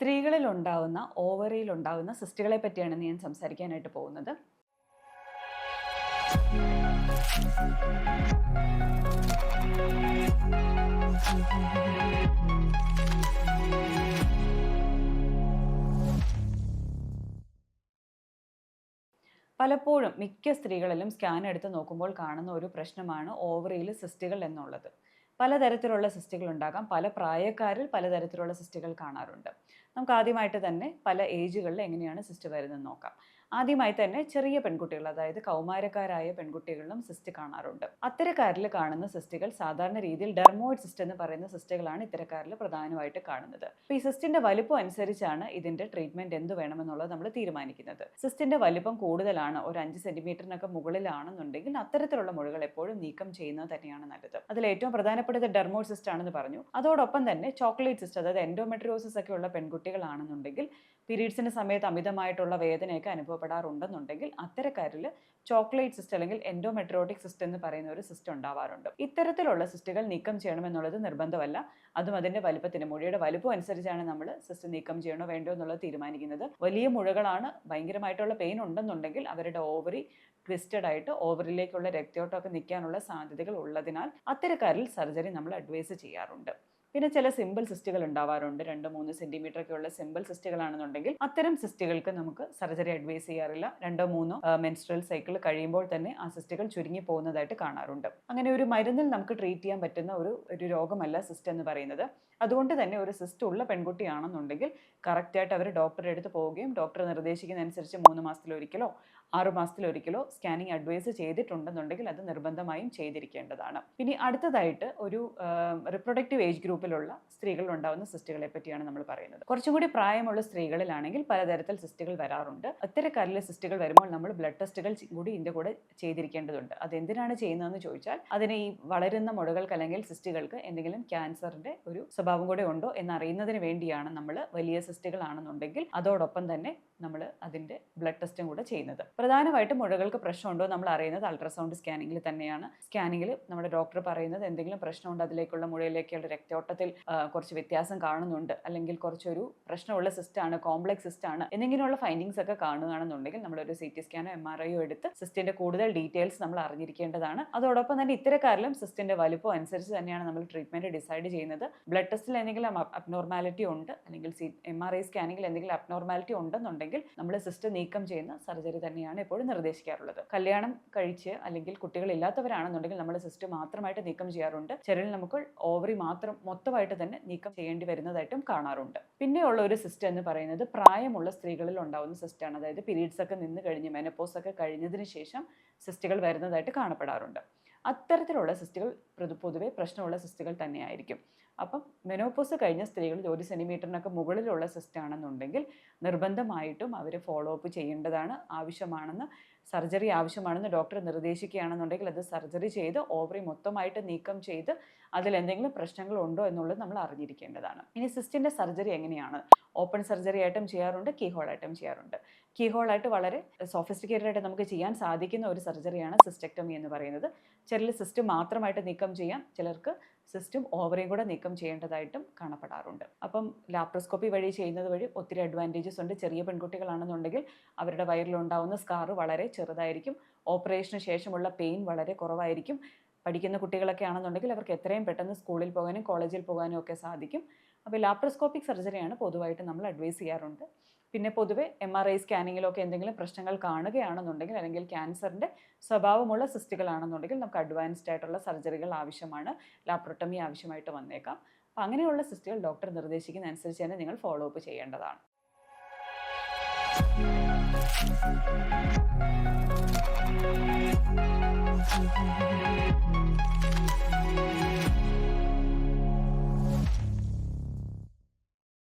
സ്ത്രീകളിൽ ഉണ്ടാവുന്ന ഓവറിയിൽ ഉണ്ടാവുന്ന സിസ്റ്റുകളെ പറ്റിയാണ് ഞാൻ സംസാരിക്കാനായിട്ട് പോകുന്നത്. പലപ്പോഴും മിക്ക സ്ത്രീകളിലും സ്കാൻ എടുത്ത് നോക്കുമ്പോൾ കാണുന്ന ഒരു പ്രശ്നമാണ് ഓവറിയിൽ സിസ്റ്റുകൾ എന്നുള്ളത്. പലതരത്തിലുള്ള സിസ്റ്റുകൾ ഉണ്ടാകാം. പല പ്രായക്കാരിൽ പലതരത്തിലുള്ള സിസ്റ്റുകൾ കാണാറുണ്ട്. നമുക്ക് ആദ്യമായിട്ട് തന്നെ പല ഏജുകളിൽ എങ്ങനെയാണ് സിസ്റ്റ് വരുന്നത് നോക്കാം. ആദ്യമായി തന്നെ ചെറിയ പെൺകുട്ടികൾ അതായത് കൗമാരക്കാരായ പെൺകുട്ടികളിലും സിസ്റ്റ് കാണാറുണ്ട്. അത്തരക്കാരിൽ കാണുന്ന സിസ്റ്റുകൾ സാധാരണ രീതിയിൽ ഡെർമോയിഡ് സിസ്റ്റ് എന്ന് പറയുന്ന സിസ്റ്റുകളാണ് ഇത്തരക്കാരിൽ പ്രധാനമായിട്ട് കാണുന്നത്. അപ്പോൾ ഈ സിസ്റ്റിന്റെ വലുപ്പം അനുസരിച്ചാണ് ഇതിന്റെ ട്രീറ്റ്മെന്റ് എന്ത് വേണമെന്നുള്ളത് നമ്മൾ തീരുമാനിക്കുന്നത്. സിസ്റ്റിന്റെ വലുപ്പം കൂടുതലാണ് ഒരു അഞ്ച് സെന്റിമീറ്ററിനൊക്കെ മുകളിലാണെന്നുണ്ടെങ്കിൽ അത്തരത്തിലുള്ള മുഴകൾ എപ്പോഴും നീക്കം ചെയ്യുന്നത് തന്നെയാണ് നല്ലത്. അതിൽ ഏറ്റവും പ്രധാനപ്പെട്ടത് ഡെർമോയിഡ് സിസ്റ്റ് ആണെന്ന് പറഞ്ഞു. അതോടൊപ്പം തന്നെ ചോക്ലേറ്റ് സിസ്റ്റ് അതായത് എൻഡോമെട്രിയോസിസ് ഒക്കെ ഉള്ള പെൺകുട്ടികളാണെന്നുണ്ടെങ്കിൽ പീരീഡ്സിന്റെ സമയത്ത് അമിതമായിട്ടുള്ള വേദനയൊക്കെ അനുഭവപ്പെടാറുണ്ടെന്നുണ്ടെങ്കിൽ അത്തരക്കാരിൽ ചോക്ലേറ്റ് സിസ്റ്റ് അല്ലെങ്കിൽ എൻഡോമെട്രോട്ടിക് സിസ്റ്റ് എന്ന് പറയുന്ന ഒരു സിസ്റ്റ് ഉണ്ടാവാറുണ്ട്. ഇത്തരത്തിലുള്ള സിസ്റ്റുകൾ നീക്കം ചെയ്യണമെന്നുള്ളത് നിർബന്ധമല്ല. അതും അതിന്റെ വലുപ്പത്തിന് മുഴയുടെ വലുപ്പം അനുസരിച്ചാണ് നമ്മൾ സിസ്റ്റ് നീക്കം ചെയ്യണോ വേണ്ടോ എന്നുള്ളത് തീരുമാനിക്കുന്നത്. വലിയ മുഴകളാണ് ഭയങ്കരമായിട്ടുള്ള പെയിൻ ഉണ്ടെന്നുണ്ടെങ്കിൽ അവരുടെ ഓവറി ട്വിസ്റ്റഡ് ആയിട്ട് ഓവറിലേക്കുള്ള രക്തയോട്ടമൊക്കെ നിൽക്കാനുള്ള സാധ്യതകൾ ഉള്ളതിനാൽ അത്തരക്കാരിൽ സർജറി നമ്മൾ അഡ്വൈസ് ചെയ്യാറുണ്ട്. പിന്നെ ചില സിമ്പിൾ സിസ്റ്റുകൾ ഉണ്ടാവാറുണ്ട്. രണ്ട് മൂന്ന് സെന്റിമീറ്റർ ഒക്കെ ഉള്ള സിമ്പിൾ സിസ്റ്റുകളാണെന്നുണ്ടെങ്കിൽ അത്തരം സിസ്റ്റുകൾക്ക് നമുക്ക് സർജറി അഡ്വൈസ് ചെയ്യാറില്ല. രണ്ടോ മൂന്നോ മെൻസ്ട്രൽ സൈക്കിൾ കഴിയുമ്പോൾ തന്നെ ആ സിസ്റ്റുകൾ ചുരുങ്ങി പോകുന്നതായിട്ട് കാണാറുണ്ട്. അങ്ങനെ ഒരു മരുന്നിൽ നമുക്ക് ട്രീറ്റ് ചെയ്യാൻ പറ്റുന്ന ഒരു ഒരു രോഗമല്ല സിസ്റ്റ് എന്ന് പറയുന്നത്. അതുകൊണ്ട് തന്നെ ഒരു സിസ്റ്റ് ഉള്ള പെൺകുട്ടിയാണെന്നുണ്ടെങ്കിൽ കറക്റ്റായിട്ട് അവർ ഡോക്ടറെ അടുത്ത് പോവുകയും ഡോക്ടർ നിർദ്ദേശിക്കുന്ന അനുസരിച്ച് മൂന്ന് മാസത്തിലൊരിക്കലോ ആറ് മാസത്തിലൊരിക്കലോ സ്കാനിങ് അഡ്വൈസ് ചെയ്തിട്ടുണ്ടെന്നുണ്ടെങ്കിൽ അത് നിർബന്ധമായും ചെയ്തിരിക്കേണ്ടതാണ്. ഇനി അടുത്തതായിട്ട് ഒരു റിപ്രൊഡക്റ്റീവ് ഏജ് ഗ്രൂപ്പിലുള്ള സ്ത്രീകൾ ഉണ്ടാകുന്ന സിസ്റ്റുകളെ പറ്റിയാണ് നമ്മൾ പറയുന്നത്. കുറച്ചും കൂടി പ്രായമുള്ള സ്ത്രീകളിലാണെങ്കിൽ പലതരത്തിൽ സിസ്റ്റുകൾ വരാറുണ്ട്. അത്തരക്കാരിലെ സിസ്റ്റുകൾ വരുമ്പോൾ നമ്മൾ ബ്ലഡ് ടെസ്റ്റുകൾ കൂടി ഇതിന്റെ കൂടെ ചെയ്തിരിക്കേണ്ടതുണ്ട്. അത് എന്തിനാണ് ചെയ്യുന്നതെന്ന് ചോദിച്ചാൽ അതിന് ഈ വളരുന്ന മുടകൾക്ക് അല്ലെങ്കിൽ സിസ്റ്റുകൾക്ക് എന്തെങ്കിലും ക്യാൻസറിന്റെ ഒരു സ്വഭാവം കൂടെ ഉണ്ടോ എന്നറിയുന്നതിന് വേണ്ടിയാണ് നമ്മൾ വലിയ സിസ്റ്റുകളാണെന്നുണ്ടെങ്കിൽ അതോടൊപ്പം തന്നെ നമ്മൾ അതിന്റെ ബ്ലഡ് ടെസ്റ്റും കൂടെ ചെയ്യുന്നത്. പ്രധാനമായിട്ടും മുഴകൾക്ക് പ്രശ്നമുണ്ടോ നമ്മൾ അറിയുന്നത് അൾട്രാസൗണ്ട് സ്കാനിങ്ങിൽ തന്നെയാണ്. സ്കാനിങ്ങിൽ നമ്മുടെ ഡോക്ടർ പറയുന്നത് എന്തെങ്കിലും പ്രശ്നമുണ്ട് അതിലേക്കുള്ള മുഴയിലേക്കുള്ള രക്തയോട്ടത്തിൽ കുറച്ച് വ്യത്യാസം കാണുന്നുണ്ട് അല്ലെങ്കിൽ കുറച്ചൊരു പ്രശ്നമുള്ള സിസ്റ്റാണ് കോംപ്ലക്സ് സിസ്റ്റാണ് എന്നിങ്ങനെയുള്ള ഫൈൻഡിങ്സ് ഒക്കെ കാണുകയാണെന്നുണ്ടെങ്കിൽ നമ്മളൊരു സി ടി സ്കാനോ എം ആർ ഐയോ എടുത്ത് സിസ്റ്റിന്റെ കൂടുതൽ ഡീറ്റെയിൽസ് നമ്മൾ അറിഞ്ഞിരിക്കേണ്ടതാണ്. അതോടൊപ്പം തന്നെ ഇത്തരക്കാരിലും സിസ്റ്റിന്റെ വലുപ്പം അനുസരിച്ച് തന്നെയാണ് നമ്മൾ ട്രീറ്റ്മെന്റ് ഡിസൈഡ് ചെയ്യുന്നത്. ബ്ലഡ് ടെസ്റ്റിൽ എന്തെങ്കിലും അബ്നോർമാലിറ്റി ഉണ്ട് അല്ലെങ്കിൽ എം ആർ ഐ സ്കാനിങ്ങിൽ എന്തെങ്കിലും അബ്നോർമാലിറ്റി ഉണ്ടെന്നുണ്ടെങ്കിൽ നമ്മൾ സിസ്റ്റം നീക്കം ചെയ്യുന്ന സർജറി തന്നെയാണ്. എപ്പോഴും നിർദ്ദേശിക്കാറുള്ളത്. കല്യാണം കഴിച്ച് അല്ലെങ്കിൽ കുട്ടികളില്ലാത്തവരാണെന്നുണ്ടെങ്കിൽ നമ്മൾ സിസ്റ്റ് മാത്രമായിട്ട് നീക്കം ചെയ്യാറുണ്ട്. ചിലരിൽ നമുക്ക് ഓവറി മാത്രം മൊത്തമായിട്ട് തന്നെ നീക്കം ചെയ്യേണ്ടി വരുന്നതായിട്ടും കാണാറുണ്ട്. പിന്നെയുള്ള ഒരു സിസ്റ്റം എന്ന് പറയുന്നത് പ്രായമുള്ള സ്ത്രീകളിൽ ഉണ്ടാകുന്ന സിസ്റ്റാണ് അതായത് പീരീഡ്സ് ഒക്കെ നിന്ന് കഴിഞ്ഞ് മെനപ്പോസ് ഒക്കെ കഴിഞ്ഞതിന് ശേഷം സിസ്റ്റുകൾ വരുന്നതായിട്ട് കാണപ്പെടാറുണ്ട്. അത്തരത്തിലുള്ള സിസ്റ്റുകൾ പൊതുവെ പ്രശ്നമുള്ള സിസ്റ്റുകൾ തന്നെയായിരിക്കും. അപ്പം മെനോപോസ് കഴിഞ്ഞ സ്ത്രീകളിൽ ഒരു സെന്റിമീറ്ററിനൊക്കെ മുകളിലുള്ള സിസ്റ്റ് ആണെന്നുണ്ടെങ്കിൽ നിർബന്ധമായിട്ടും അവർ ഫോളോ അപ്പ് ചെയ്യേണ്ടതാണ്. ആവശ്യമാണെന്ന് സർജറി ആവശ്യമാണെന്ന് ഡോക്ടർ നിർദ്ദേശിക്കുകയാണെന്നുണ്ടെങ്കിൽ അത് സർജറി ചെയ്ത് ഓവറി മൊത്തമായിട്ട് നീക്കം ചെയ്ത് അതിൽ എന്തെങ്കിലും പ്രശ്നങ്ങൾ ഉണ്ടോ എന്നുള്ളത് നമ്മൾ അറിഞ്ഞിരിക്കേണ്ടതാണ്. ഇനി സിസ്റ്റിന്റെ സർജറി എങ്ങനെയാണ്? ഓപ്പൺ സർജറി ആയിട്ടും ചെയ്യാറുണ്ട് കീഹോൾ ആയിട്ടും ചെയ്യാറുണ്ട്. കീഹോൾ ആയിട്ട് വളരെ സോഫിസ്റ്റിക്കേറ്റഡ് ആയിട്ട് നമുക്ക് ചെയ്യാൻ സാധിക്കുന്ന ഒരു സർജറിയാണ് സിസ്റ്റക്ടമി എന്ന് പറയുന്നത്. ചിലർ സിസ്റ്റം മാത്രമായിട്ട് നീക്കം ചെയ്യാം ചിലർക്ക് സിസ്റ്റം ഓവറേയും കൂടെ നീക്കം ചെയ്യേണ്ടതായിട്ടും കാണപ്പെടാറുണ്ട്. അപ്പം ലാപ്രോസ്കോപ്പി വഴി ചെയ്യുന്നത് വഴി ഒത്തിരി അഡ്വാന്റേജസ് ഉണ്ട്. ചെറിയ പെൺകുട്ടികളാണെന്നുണ്ടെങ്കിൽ അവരുടെ വയറിലുണ്ടാവുന്ന സ്കാർ വളരെ ചെറുതായിരിക്കും. ഓപ്പറേഷന് ശേഷമുള്ള പെയിൻ വളരെ കുറവായിരിക്കും. പഠിക്കുന്ന കുട്ടികളൊക്കെ ആണെന്നുണ്ടെങ്കിൽ അവർക്ക് എത്രയും പെട്ടെന്ന് സ്കൂളിൽ പോകാനും കോളേജിൽ പോകാനും ഒക്കെ സാധിക്കും. അപ്പോൾ ലാപ്രോസ്കോപ്പിക് സർജറിയാണ് പൊതുവായിട്ട് നമ്മൾ അഡ്വൈസ് ചെയ്യാറുണ്ട്. പിന്നെ പൊതുവെ എം ആർ ഐ സ്കാനിങ്ങിലൊക്കെ എന്തെങ്കിലും പ്രശ്നങ്ങൾ കാണുകയാണെന്നുണ്ടെങ്കിൽ അല്ലെങ്കിൽ ക്യാൻസറിന്റെ സ്വഭാവമുള്ള സിസ്റ്റുകളാണെന്നുണ്ടെങ്കിൽ നമുക്ക് അഡ്വാൻസ്ഡ് ആയിട്ടുള്ള സർജറികൾ ആവശ്യമാണ്. ലാപ്രോട്ടമി ആവശ്യമായിട്ട് വന്നേക്കാം. അപ്പോൾ അങ്ങനെയുള്ള സിസ്റ്റുകൾ ഡോക്ടർ നിർദ്ദേശിക്കുന്ന അനുസരിച്ച് തന്നെ നിങ്ങൾ ഫോളോ അപ്പ് ചെയ്യേണ്ടതാണ്.